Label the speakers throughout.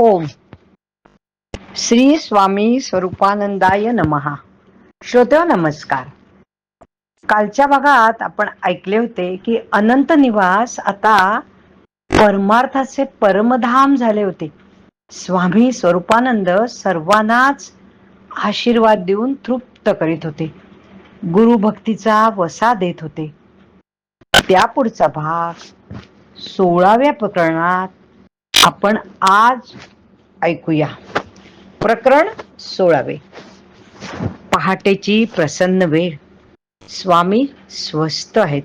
Speaker 1: ओम. श्री स्वामी स्वरूपानंदाय नमहा. श्रोते नमस्कार. कालच्या भागात आपण ऐकले होते की अनंत निवास आता परमार्थाचे परमधाम झाले होते. स्वामी स्वरूपानंद सर्वांनाच आशीर्वाद देऊन तृप्त करीत होते. गुरु भक्तीचा वसा देत होते. त्या पुढचा भाग सोळाव्या प्रकरणात आपण आज ऐकूया. प्रकरण सोळावे. पहाटेची प्रसन्न वेळ. स्वामी स्वस्त आहेत.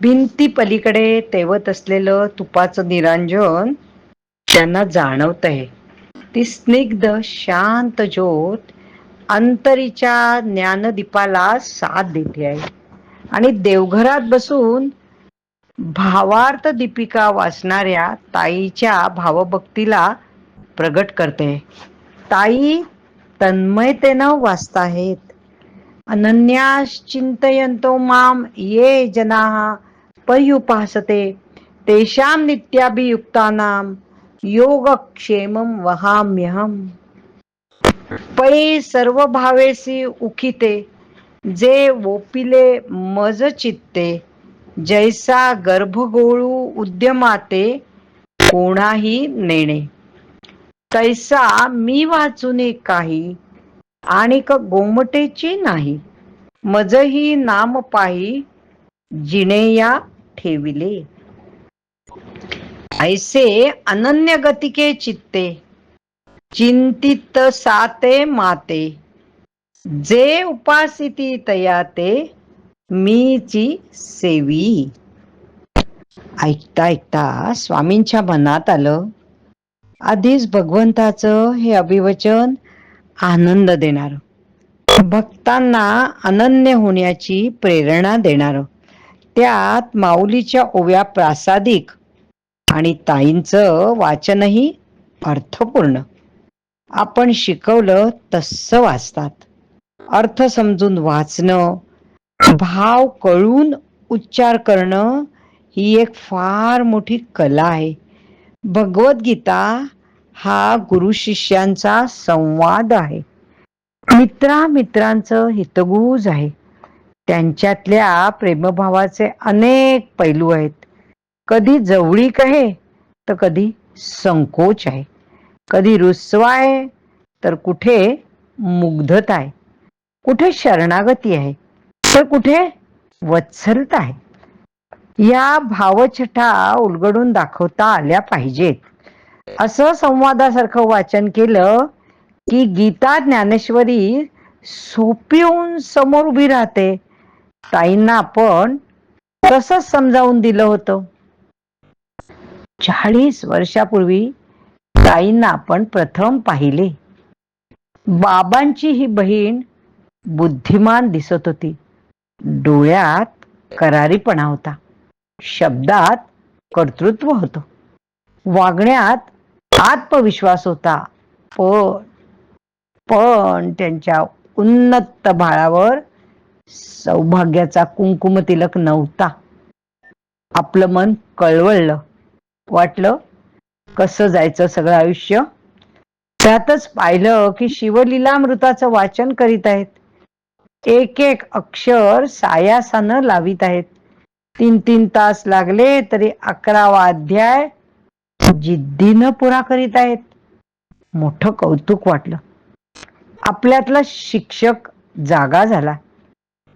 Speaker 1: भिंती पलीकडे तेवत असलेलं तुपाचं निरांजन त्यांना जाणवत आहे ती स्निग्ध शांत ज्योत अंतरीच्या ज्ञानदीपाला साथ देते आहे. आणि देवघरात बसून भावार्थ दीपिका वाचणाऱ्या ताईच्या भावभक्तीला प्रगट करते. ताई तन्मयतेनं वाचताहेत. अनन्यास चिंतयंतो माम ये जनाः पर्युपासते तेषां नित्याभियुक्तानां योगक्षेमं वहाम्यहम्. पै सर्व भावेसी उखिते जे वोपिले मज चित्ते. जैसा गर्भगोळू उद्यमाते कोणाही नेणे. तैसा मी वाचूने काही आणि का गोमटेची नाही. मजही नाम पाही जिनेया ठेविले. ऐसे अनन्य गतिके चित्ते चिंतित साते माते. जे उपासिती तया ते मीची सेवी. ऐकता ऐकता स्वामींच्या मनात आलं. आधीच भगवंताचं हे अभिवचन आनंद देणार. भक्तांना अनन्य होण्याची प्रेरणा देणार. त्यात माऊलीच्या ओव्या प्रासादिक आणि ताईंचं वाचनही अर्थपूर्ण. आपण शिकवलं तसं वाचतात. अर्थ समजून वाचणं भाव कळून उच्चार करणं ही एक फार मोठी कला आहे. भगवद्गीता हा गुरु शिष्यांचा संवाद आहे. मित्रा मित्रांचं हितगुज आहे. त्यांच्यातल्या प्रेमभावाचे अनेक पैलू आहेत. कधी जवळीक आहे तर कधी संकोच आहे. कधी रुस्वा आहे तर कुठे मुग्धता आहे. कुठे शरणागती आहे. तर कुठे? वत्सलता आहे. या भावछटा उलगडून दाखवता आल्या पाहिजेत. असं संवादासारखं वाचन केलं की गीता ज्ञानेश्वरी सोपी होऊन समोर उभी राहते. ताईंना आपण तसंच समजावून दिलं होतं. चाळीस वर्षापूर्वी ताईंना आपण प्रथम पाहिले. बाबांची ही बहीण बुद्धिमान दिसत होती. डोळ्यात करारीपणा होता. शब्दात कर्तृत्व होतं. वागण्यात आत्मविश्वास होता. पण पण त्यांच्या उन्नत भाळावर सौभाग्याचा कुंकुम तिलक नव्हता. आपलं मन कळवळलं. वाटलं कसं जायचं सगळं आयुष्य? त्यातच पाहिलं की शिवलीलामृताचं वाचन करीत आहेत. एक एक अक्षर सायासानं लावित आहेत. तीन तीन तास लागले तरी अकरावा अध्याय जिद्दीनं पुरा करीत आहेत. मोठं कौतुक वाटलं. आपल्यातला शिक्षक जागा झाला.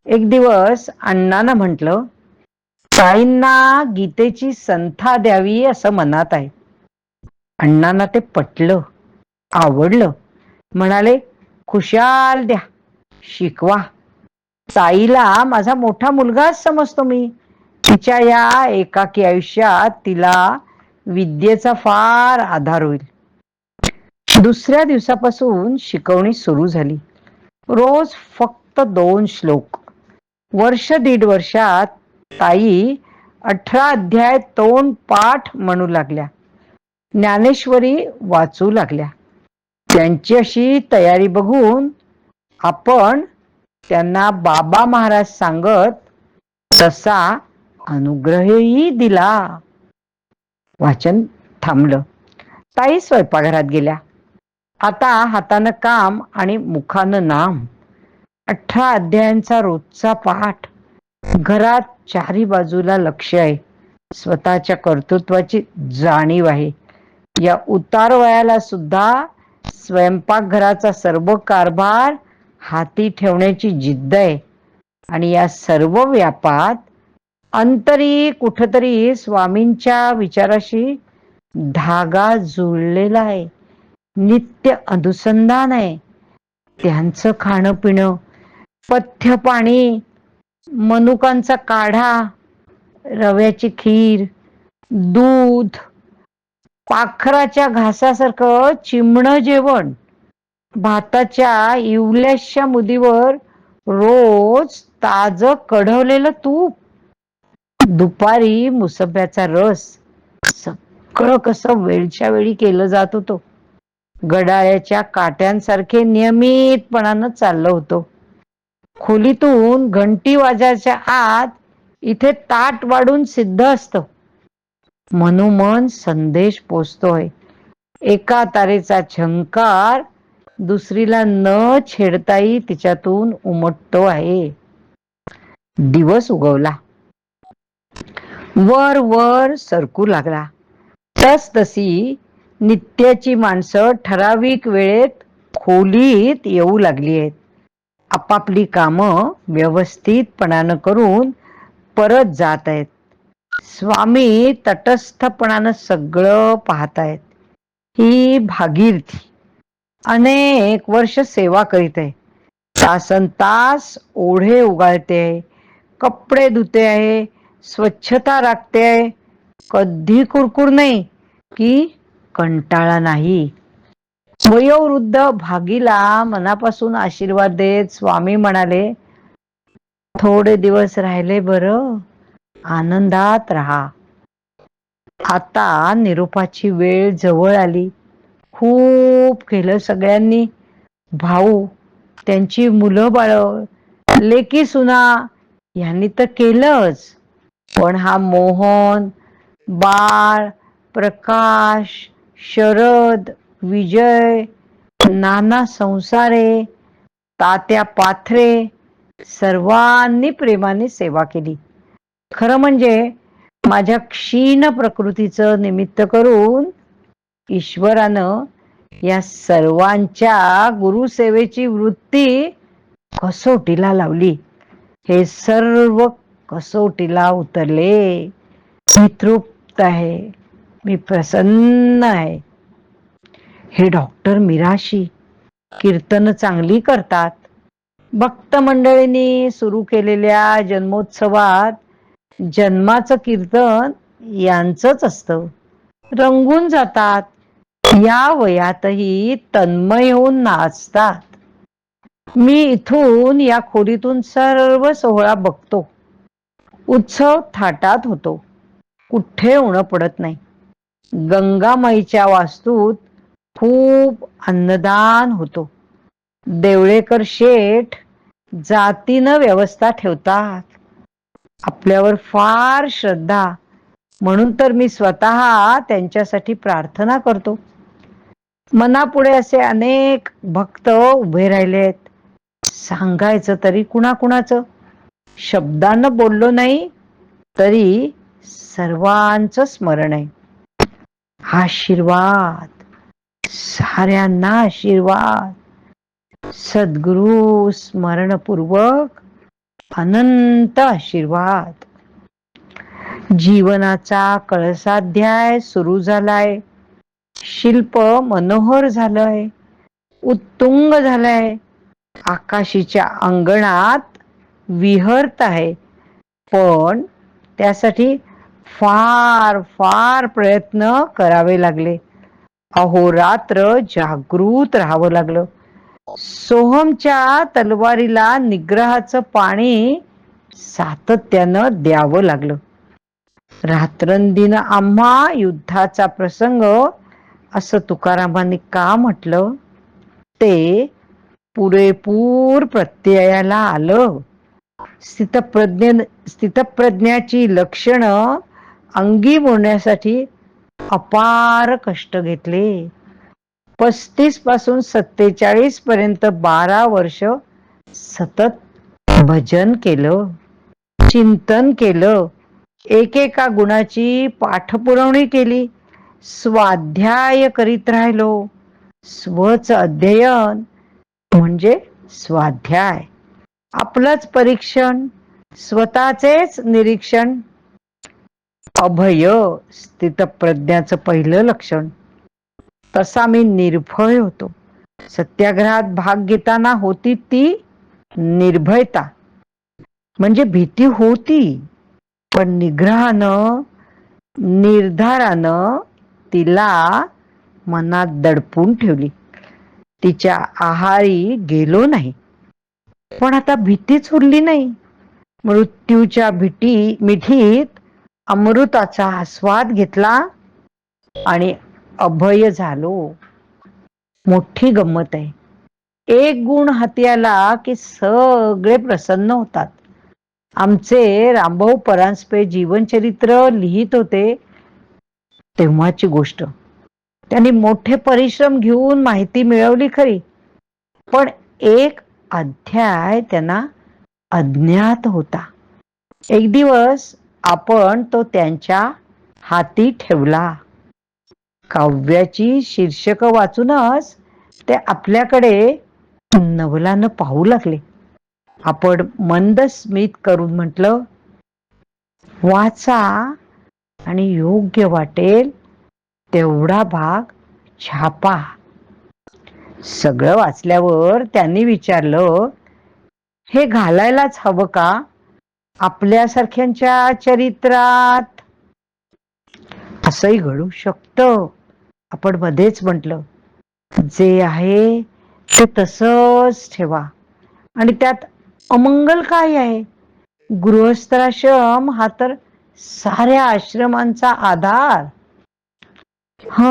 Speaker 1: एक दिवस अण्णानं म्हटलं ताईंना गीतेची संथा द्यावी असं मनात आहे. अण्णांना ते पटलं आवडलं. म्हणाले खुशाल द्या शिकवा. ताईला माझा मोठा मुलगाच समजतो मी. तिच्या या एकाकी आयुष्यात तिला विद्येचा फार आधार होईल. दुसऱ्या दिवसापासून शिकवणी सुरू झाली. रोज फक्त दोन श्लोक. वर्ष दीड वर्षात ताई अठरा अध्याय तोंड पाठ म्हणू लागल्या. ज्ञानेश्वरी वाचू लागल्या. त्यांची अशी तयारी बघून आपण त्यांना बाबा महाराज सांगत तसा अनुग्रहही दिला. वाचन थांबलं. ताई स्वयंपाकघरात गेल्या. आता हातानं काम आणि मुखानं नाम. अठरा अध्यायांचा रोजचा पाठ. घरात चारी बाजूला लक्ष आहे. स्वतःच्या कर्तृत्वाची जाणीव आहे. या उतार वयाला सुद्धा स्वयंपाकघराचा सर्व कारभार हाती ठेवण्याची जिद्द आहे. आणि या सर्व व्यापात अंतरी कुठतरी स्वामींच्या विचाराशी धागा जुळलेला आहे. नित्य अनुसंधान आहे. त्यांचं खाणं पिणं पथ्य पाणी मनुकांचा काढा रव्याची खीर दूध पाखराच्या घासासारखं चिमणं जेवण भाताच्या इवल्याशा मुदीवर रोज ताज कढवलेलं तूप. दुपारी मुसब्याचा रस. सगळं कसं वेळच्या वेळी केलं जात होतो. गडाळ्याच्या काट्यांसारखे नियमितपणानं चाललं होतं. खोलीतून घंटी वाजायच्या आत इथे ताट वाढून सिद्ध असत. मनोमन संदेश पोचतोय. एका तारेचा झंकार दुसरीला न छेडताही तिच्यातून उमटतो आहे. दिवस उगवला. वर वर सरकू लागला. तस तशी नित्याची माणसं ठराविक वेळेत खोलीत येऊ लागली आहेत. आपापली कामं व्यवस्थितपणानं करून परत जात आहेत. स्वामी तटस्थपणानं सगळं पाहतायत ही भागीरथी. अनेक वर्ष सेवा करीत. आहे तासन तास ओढे उगाळते. आहे कपडे धुते आहे. स्वच्छता राखते आहे. कधी कुरकुर नाही की कंटाळा नाही. वयोवृद्ध भागीला मनापासून आशीर्वाद देत स्वामी म्हणाले थोडे दिवस राहिले बर आनंदात राहा. आता निरोपाची वेळ जवळ आली. खूप केलं. सगळ्यांनी भाऊ त्यांची मुलं बाळ लेकी सुना यांनी तर केलंच. पण हा मोहन बाळ प्रकाश शरद विजय नाना संसारे तात्या पाथरे सर्वांनी प्रेमाने सेवा केली. खरं म्हणजे माझ्या क्षीण प्रकृतीचं निमित्त करून ईश्वरानं या सर्वांच्या गुरुसेवेची वृत्ती कसोटीला लावली. हे सर्व कसोटीला उतरले. मी तृप्त आहे. मी प्रसन्न आहे. हे डॉक्टर मिराशी कीर्तन चांगली करतात. भक्त मंडळींनी सुरू केलेल्या जन्मोत्सवात जन्माचं कीर्तन यांचंच असतं. रंगून जातात. या वयातही तन्मय होऊन नाचतात. मी इथून या खोलीतून सर्व सोहळा बघतो. उत्सव थाटात होतो. कुठे उणं पडत नाही. गंगामाईच्या वास्तूत खूप अन्नदान होतो. देवळेकर शेठ जातीनं व्यवस्था ठेवतात. आपल्यावर फार श्रद्धा. म्हणून तर मी स्वतः त्यांच्यासाठी प्रार्थना करतो. मनापुढे असे अनेक भक्त उभे राहिलेत. सांगायचं तरी कुणाकुणाचं? शब्दानं बोललो नाही तरी सर्वांचं स्मरण आहे. आशीर्वाद साऱ्यांना आशीर्वाद. सद्गुरु स्मरणपूर्वक अनंत आशीर्वाद. जीवनाचा कळसाध्याय सुरू झालाय. शिल्प मनोहर झालंय उत्तुंग झालंय. आकाशीच्या अंगणात विहरत आहे. पण त्यासाठी फार फार प्रयत्न करावे लागले. अहोरात्र जागृत राहावं लागलं. सोहमच्या तलवारीला निग्रहाचं पाणी सातत्यानं द्यावं लागलं. रात्रंदिन आम्हा युद्धाचा प्रसंग असं तुकारामांनी का म्हटलं? ते पुरेपूर प्रत्ययाला आलं. स्थितप्रज्ञ स्थितप्रज्ञाची लक्षणं अंगी बोलण्यासाठी अपार कष्ट घेतले. पस्तीसपासून सत्तेचाळीस पर्यंत बारा वर्ष सतत भजन केलं चिंतन केलं एकेका गुणाची पाठपुरवणी केली. स्वाध्याय करीत राहिलो. स्वच अध्ययन म्हणजे स्वाध्याय. आपलंच परीक्षण स्वतःचेच निरीक्षण. अभय स्थितप्रज्ञाचं पहिलं लक्षण. तसा मी निर्भय होतो. सत्याग्रहात भाग घेताना होती ती निर्भयता. म्हणजे भीती होती पण निग्रहानं निर्धारानं तिला मनात दडपून ठेवली. तिच्या आहारी गेलो नाही. पण आता भीतीच उरली नाही. मृत्यूच्या भीती मिठीत अमृताचा आस्वाद घेतला आणि अभय झालो. मोठी गंमत आहे. एक गुण हाती आला की सगळे प्रसन्न होतात. आमचे रामभाऊ परांजपे जीवनचरित्र लिहित होते. तेव्हाची गोष्ट. त्यांनी मोठे परिश्रम घेऊन माहिती मिळवली खरी. पण एक अध्याय त्यांना अज्ञात होता. एक दिवस आपण तो त्यांच्या हाती ठेवला. काव्याची शीर्षक वाचूनच ते आपल्याकडे नवलानं पाहू लागले. आपण मंद स्मित करून म्हटलं वाचा आणि योग्य वाटेल तेवढा भाग छापा. सगळं वाचल्यावर त्यांनी विचारलं हे घालायलाच हवं का? आपल्यासारख्यांच्या चरित्रात? असंही घडू शकतं. आपण मध्येच म्हटलं जे आहे ते तसंच ठेवा. आणि त्यात अमंगल काय आहे? गृहस्थाश्रम हा तर साऱ्या आश्रमांचा आधार. ह.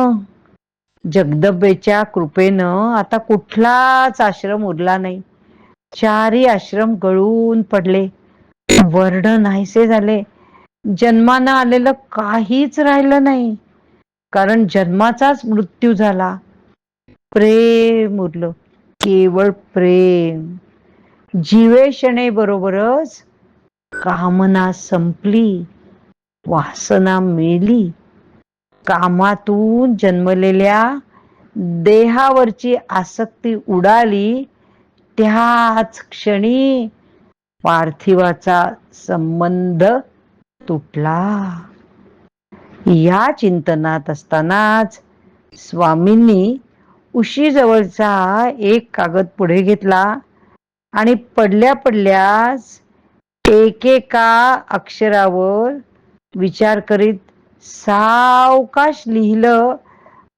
Speaker 1: जगदंबेच्या कृपेनं आता कुठलाच आश्रम उरला नाही. चारही आश्रम गळून पडले. वर्ण नाहीसे झाले. जन्मानं आलेलं काहीच राहिलं नाही. कारण जन्माचाच मृत्यू झाला. प्रेम उरलं. केवळ प्रेम. जीवेशणे बरोबरच कामना संपली. वासना मेली कामातून जन्मलेल्या देहावरची आसक्ती उडाली त्याच क्षणी पार्थिवाचा संबंध तुटला. या चिंतनात असतानाच स्वामींनी उशीजवळचा एक कागद पुढे घेतला आणि पडल्या पडल्यास एकेका अक्षरावर विचार करीत सावकाश लिहिलं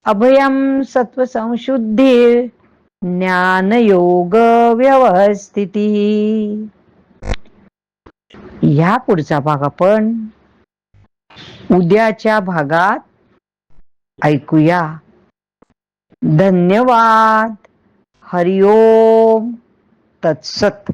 Speaker 1: अभयम सत्व संशुद्धी ज्ञानयोग व्यवस्थिती. ह्या पुढचा भाग आपण उद्याच्या भागात ऐकूया. धन्यवाद. हरिओम. तत्सत.